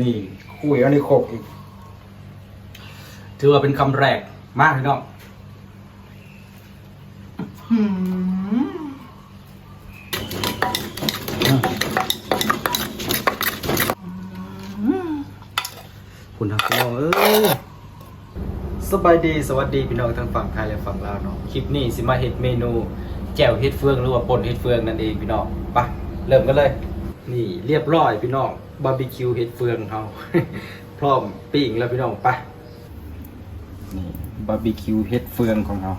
นี่คุยอันนี้โคกอีกถือว่าเป็นคำแรกมากพี่น้องคุณทักพี่น้องเอ้ยสบายดีสวัสดีพี่น้องทั้งฝั่งไทยและฝั่งลาวเนาะคลิปนี้สิมาเห็ดเมนู แจ่วเห็ดเฟืองหรือว่าป่นเห็ดเฟืองนั่นเองพี่น้องไปเริ่มกันเลย นี่เรียบร้อยพี่น้องบาร์บีคิวเห็ดเฟืองเฮาพร้อมปิ้งแล้วพี่น้องไปนี่บาร์บีคิวเห็ดเฟืองของเฮา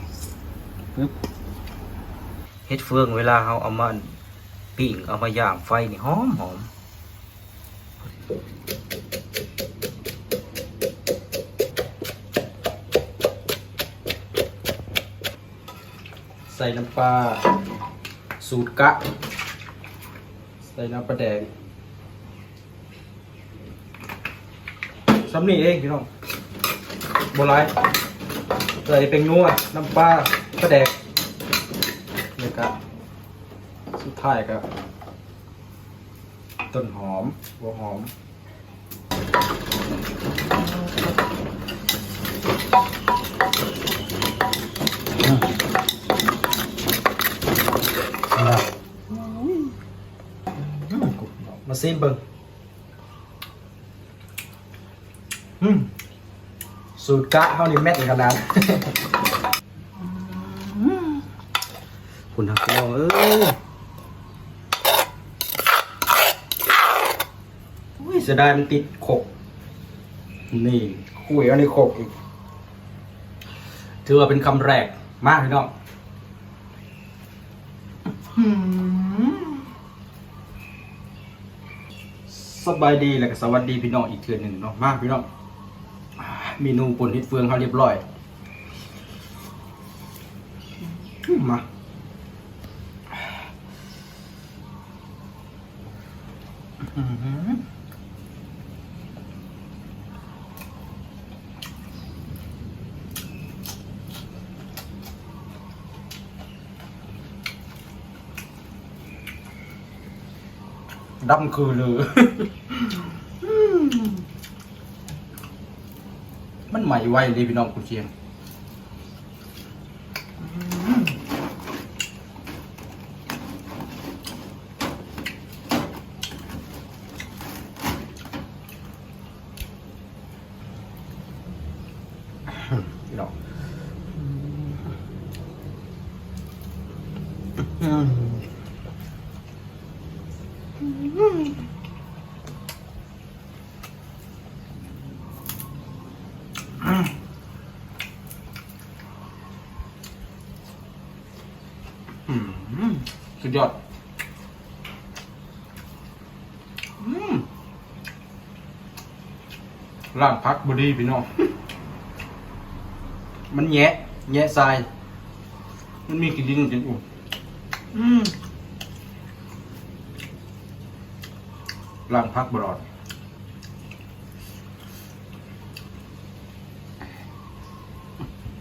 ปึ๊บเห็ดเฟืองเวลาเฮาเอามาปิ้งเอามาย่างไฟนี่หอมหอมใส่น้ำปลาสูตรกะ ใส่น้ำปลาแดงซ้ำนี่เองพี่น้องโบราณใส่เป็นนัวน้ำปลาปลาแดงนี่ครับสุดท้ายครับต้นหอมหัวหอมครับ มาซีมเบิงอืมสูตรกะเขานี่แม่นขนาดคุณทักพี่น้องเอ้ยอุ้ยเสียดายมันติดขกนี่คุยอันนี้ขกอีกถือว่าเป็นคำแรกมากพี่น้องส บายดีและก็สวัสดีพี่น้องอีกเทือนหนึ่งเนาะมาพี่น้องเมนูปนทิดเฟืองเขาเรียบร้อยมาอื้อ หือดำคือเลยมันใหม่ไวเลยพี่น้องคุณเชียงพี่น้อง อืมสุดยอด อืมร่างพักบดีพี่น้อง มันแยะ แยะทราย มันมีกลิ่นจริงๆอุ่นอืมร่างพักบรอด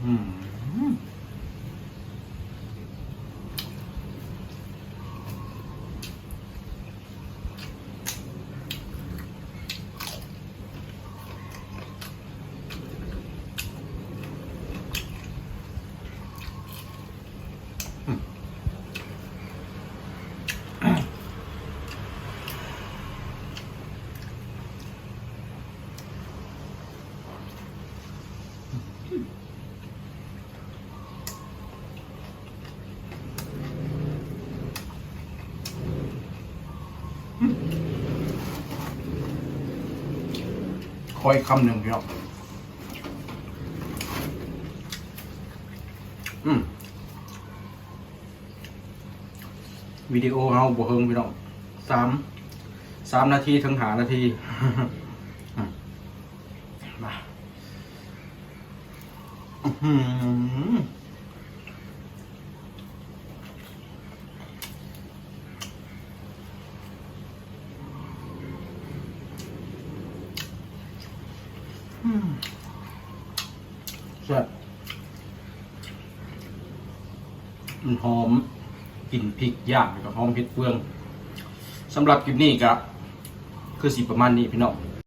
อืม อยคำหนึ่งพี่น้องอืมวิดีโอเฮาบ่เฮิงพี่น้องสามสามนาทีถึงหานาทีมาอืม แซ่บมันหอมกลิ่นพริกย่างกับหอมเผ็ดเฟืองสำหรับคลิปนี้ก็คือสีประมาณนี้พี่น้อง